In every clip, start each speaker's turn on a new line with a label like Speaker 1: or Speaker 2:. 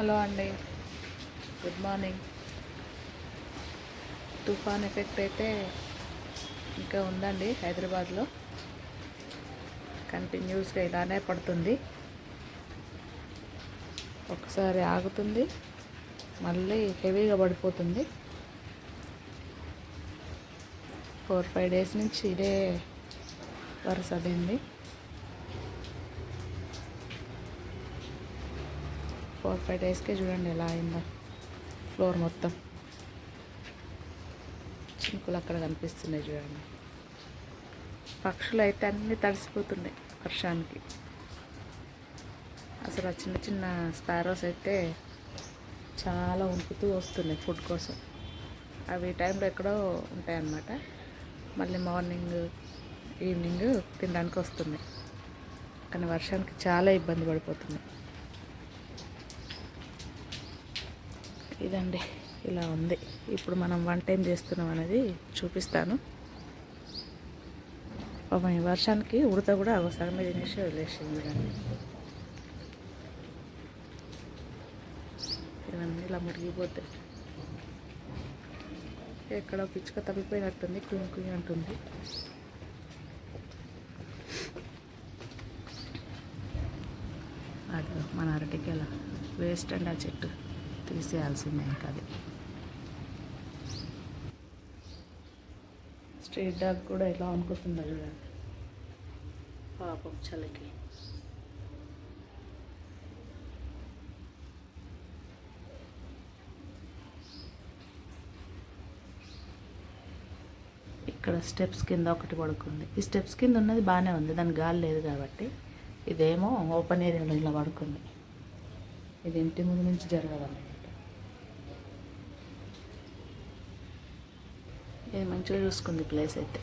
Speaker 1: Hello అండి. Good morning. తుఫాన్ effect అయితే ఇంకా ఉందండి హైదరాబాద్లో. కంటిన్యూస్గా ఇలానే పడుతుంది. ఒకసారి ఆగుతుంది. మళ్ళీ హెవీగా పడిపోతుంది. ఫోర్ ఫైవ్ డేస్ నుంచి ఇదే వరుస అయింది. ఫోర్ ఫైవ్ డేస్కే చూడండి ఎలా అయిందో. ఫ్లోర్ మొత్తం. చినుకులు అక్కడ కనిపిస్తున్నాయి చూడండి. పక్షులు అయితే అన్నీ తడిసిపోతున్నాయి వర్షానికి. అసలు ఆ చిన్న చిన్న స్పారోస్ అయితే చాలా ఉంపుతూ వస్తున్నాయి ఫుడ్ కోసం. అవి టైంలో ఎక్కడో ఉంటాయన్నమాట. మళ్ళీ మార్నింగ్ ఈవినింగ్ తినడానికి వస్తున్నాయి. కానీ వర్షానికి చాలా ఇబ్బంది పడిపోతున్నాయి. ఇదండి ఇలా ఉంది. ఇప్పుడు మనం వన్ టైం చేస్తున్నాం అనేది చూపిస్తాను. పాపం ఈ వర్షానికి ఉడత కూడా ఒక సగమే తినేసి వదిలేసింది కానీ ఇవన్నీ ఇలా మురిగిపోతాయి ఎక్కడ పిచ్చుక తప్పిపోయినట్టుంది కుయ్యి కుయ్యి అంటుంది. అది మన అరటికి వేస్ట్ అండి ఆ చెట్టు. తీసేయాల్సిందే ఇంకా అది. స్ట్రీట్ డాగ్ కూడా ఎలా అనుకుంటుందో చూడండి పాపం చలికి. ఇక్కడ స్టెప్స్ కింద ఒకటి పడుకుంది. ఈ స్టెప్స్ కింద ఉన్నది బాగానే ఉంది దాని గాలి లేదు కాబట్టి ఇదేమో ఓపెన్ ఏరియాలో ఇలా పడుకుంది. ఇది ఇంటి ముందు నుంచి జరగాలన్నమాట ఇది మంచిగా చూసుకుంది ప్లేస్ అయితే.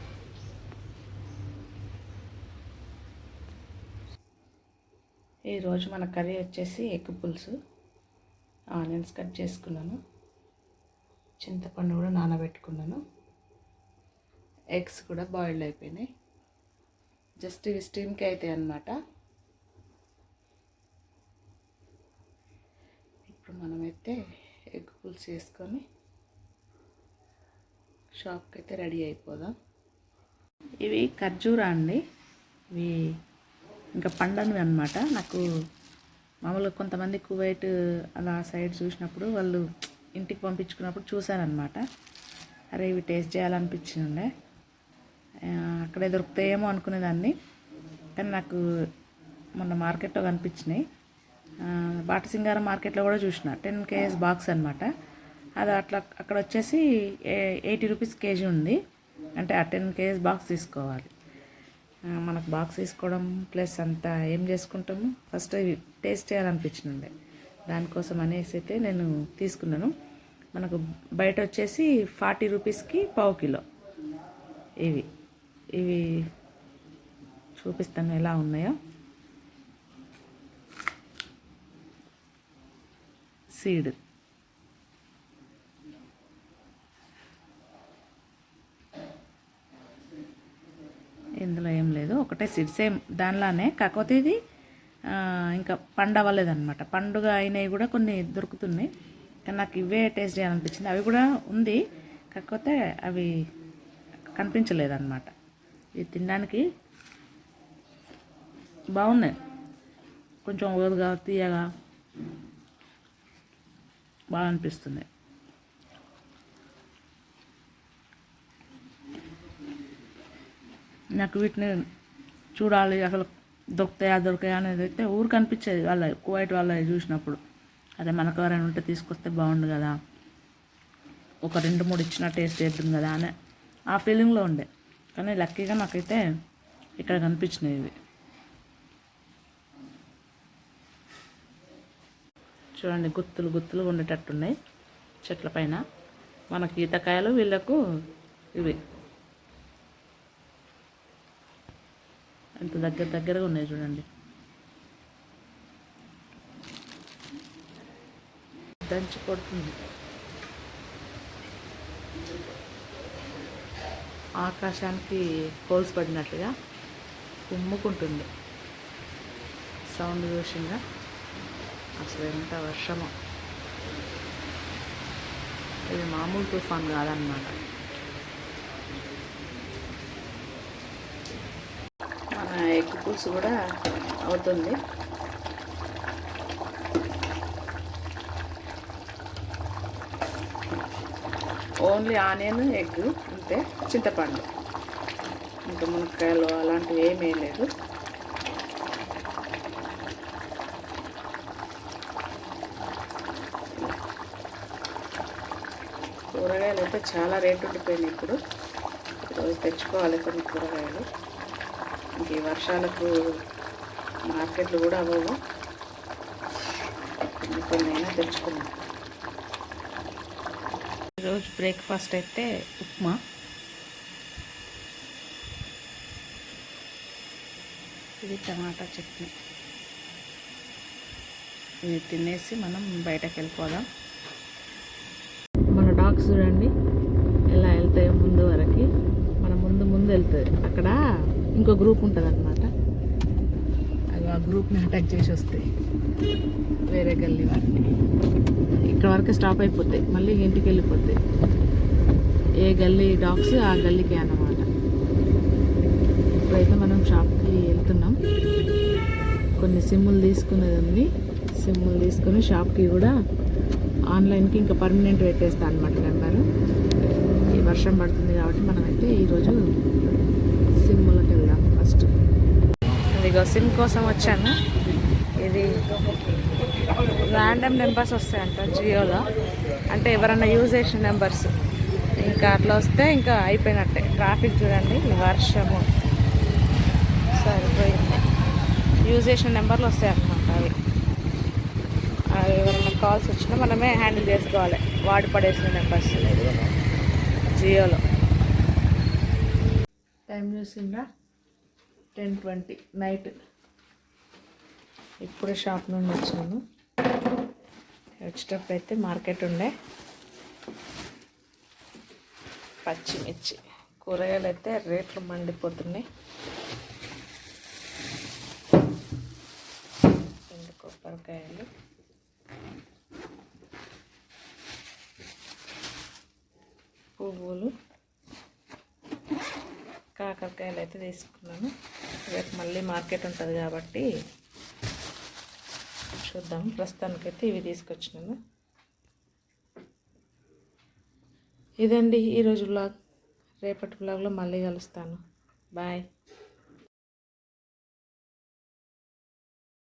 Speaker 1: ఈరోజు మన కర్రీ వచ్చేసి ఎగ్ పులుసు. ఆనియన్స్ కట్ చేసుకున్నాను. చింతపండు కూడా నానబెట్టుకున్నాను. ఎగ్స్ కూడా బాయిల్డ్ అయిపోయినాయి. జస్ట్ ఇవి స్టీమ్కి అవుతాయి అన్నమాట. ఇప్పుడు మనమైతే ఎగ్ పులుసు వేసుకొని షాప్కి అయితే రెడీ అయిపోదాం. ఇవి ఖర్జూరా అండి. ఇవి ఇంకా పండనివి అనమాట నాకు మామూలుగా కొంతమంది కువైట్ అలా సైడ్ చూసినప్పుడు వాళ్ళు ఇంటికి పంపించుకున్నప్పుడు చూశానమాట అరే ఇవి టేస్ట్ చేయాలనిపించిండే అక్కడే దొరుకుతాయేమో అనుకునేదాన్ని. కానీ నాకు మొన్న మార్కెట్లో కనిపించినాయి. బాటసింగార బాట సింగారం మార్కెట్లో కూడా చూసిన. టెన్ కేఎస్ బాక్స్ అనమాట అది అట్లా అక్కడ వచ్చేసి ఎయిటీ రూపీస్ కేజీ ఉంది. అంటే ఆ టెన్ కేజీస్ బాక్స్ తీసుకోవాలి. మనకు బాక్స్ తీసుకోవడం ప్లస్ అంతా ఏం చేసుకుంటాము? ఫస్ట్ ఇవి టేస్ట్ చేయాలనిపించింది దానికోసం అనేసి అయితే నేను తీసుకున్నాను. మనకు బయట వచ్చేసి ఫార్టీ రూపీస్కి పావు కిలో. ఇవి. ఇవి చూపిస్తాను ఎలా ఉన్నాయో. సీడ్ ఇందులో ఏం లేదు సేమ్ దానిలానే. కాకపోతే ఇది ఇంకా పండు అవ్వలేదన్నమాట పండుగ అయినవి కూడా కొన్ని దొరుకుతున్నాయి. కానీ నాకు ఇవే టేస్ట్ చేయాలనిపించింది. అవి కూడా ఉంది. కాకపోతే అవి కనిపించలేదన్నమాట. ఇది తినడానికి బాగున్నాయి. కొంచెం ఓదుగా తీయగా బాగా అనిపిస్తుంది నాకు వీటిని చూడాలి అసలు దొరుకుతాయా దొరికాయా అనేది అయితే ఊరు కనిపించేది. వాళ్ళ కువైట్ వాళ్ళ చూసినప్పుడు. అదే మనకు ఎవరైనా ఉంటే తీసుకొస్తే బాగుండు కదా. ఒక రెండు మూడు ఇచ్చిన టేస్ట్ చేద్దాం కదా అని ఆ ఫీలింగ్లో ఉండే. కానీ లక్కీగా నాకైతే ఇక్కడ కనిపించినాయి ఇవి. చూడండి గుత్తులు గుత్తులు ఉండేటట్టున్నాయి చెట్ల పైన. మనకి ఈతకాయలు వీళ్ళకు ఇవి. ఇంత దగ్గర దగ్గరగా ఉన్నాయి చూడండి. దంచి కొడుతుంది. ఆకాశానికి హోల్స్ పడినట్టుగా ఉమ్ముకుంటుంది సౌండ్ చూసిందా? అసలు ఎంత వర్షమో. ఇది మామూలు తుఫాన్ కాదనమాట మన ఎగ్ పులుసు కూడా అవుతుంది. ఓన్లీ ఆనియన్ ఎగ్ అంతే చింతపండు. ఇంకా మునక్కాయలు అలాంటివి ఏమీ లేదు. కూరగాయలు అయితే చాలా రేటు ఉండిపోయినాయి ఇప్పుడు. తెచ్చుకోవాలి కొన్ని కూరగాయలు. ఈ వర్షాలకు మార్కెట్లు కూడా అవ్వవు. కొన్నైనా తెచ్చుకున్నాం ఈరోజు బ్రేక్ఫాస్ట్ అయితే ఉప్మా. ఇది టమాటా చట్నీ. ఇది తినేసి మనం బయటకు వెళ్ళిపోదాం. మన డాగ్స్ చూడండి ఎలా వెళ్తాయో ముందు వరకు. మన ముందు ముందు వెళ్తుంది అక్కడ ఇంకో గ్రూప్ ఉంటుంది అనమాట అవి ఆ గ్రూప్ని అటాక్ చేసి వస్తాయి వేరే గల్లీ వాటిని ఇక్కడ వరకు స్టాప్ అయిపోతాయి. మళ్ళీ ఇంటికి వెళ్ళిపోతాయి. ఏ గల్లీ డాగ్స్ ఆ గల్లీకి అన్నమాట. ఇప్పుడైతే మనం షాప్కి వెళ్తున్నాం. కొన్ని సిమ్ములు తీసుకునేది ఉంది. సిమ్ములు తీసుకుని షాప్కి కూడా ఆన్లైన్కి ఇంకా పర్మనెంట్ పెట్టేస్తా అనమాట నెంబరు. ఈ వర్షం పడుతుంది కాబట్టి మనమైతే ఈరోజు ఇదిగో సిమ్ కోసం వచ్చాను. ఇది ర్యాండమ్ నెంబర్స్ వస్తాయంట జియోలో. అంటే ఎవరన్నా యూజ్ చేసిన నెంబర్స్ ఇంకా అట్లా వస్తే ఇంకా అయిపోయినట్టే. ట్రాఫిక్ చూడండి ఈ వర్షము. సరిపోయింది. యూజ్ చేసిన నెంబర్లు వస్తాయి అన్నమాట అవి. అవి ఎవరైనా కాల్స్ వచ్చినా మనమే హ్యాండిల్ చేసుకోవాలి. వాడి పడేసిన నెంబర్స్ జియోలో. టైం చూసిందా టెన్ ట్వంటీ నైట్. ఇప్పుడే షాప్ నుండి వచ్చాను. వచ్చేటప్పుడు అయితే మార్కెట్ ఉండే. పచ్చిమిర్చి. కూరగాయలు అయితే రేట్లు మండిపోతున్నాయి. రెండు కొబ్బరికాయలు. పువ్వులు. కాకరకాయలు అయితే తీసుకున్నాను. రేపు మళ్ళీ మార్కెట్ ఉంటుంది కాబట్టి చూద్దాం. ప్రస్తుతానికైతే ఇవి తీసుకొచ్చినాను. ఇదండి ఈరోజు బ్లాగ్ రేపటి బ్లాగ్లో మళ్ళీ కలుస్తాను. బాయ్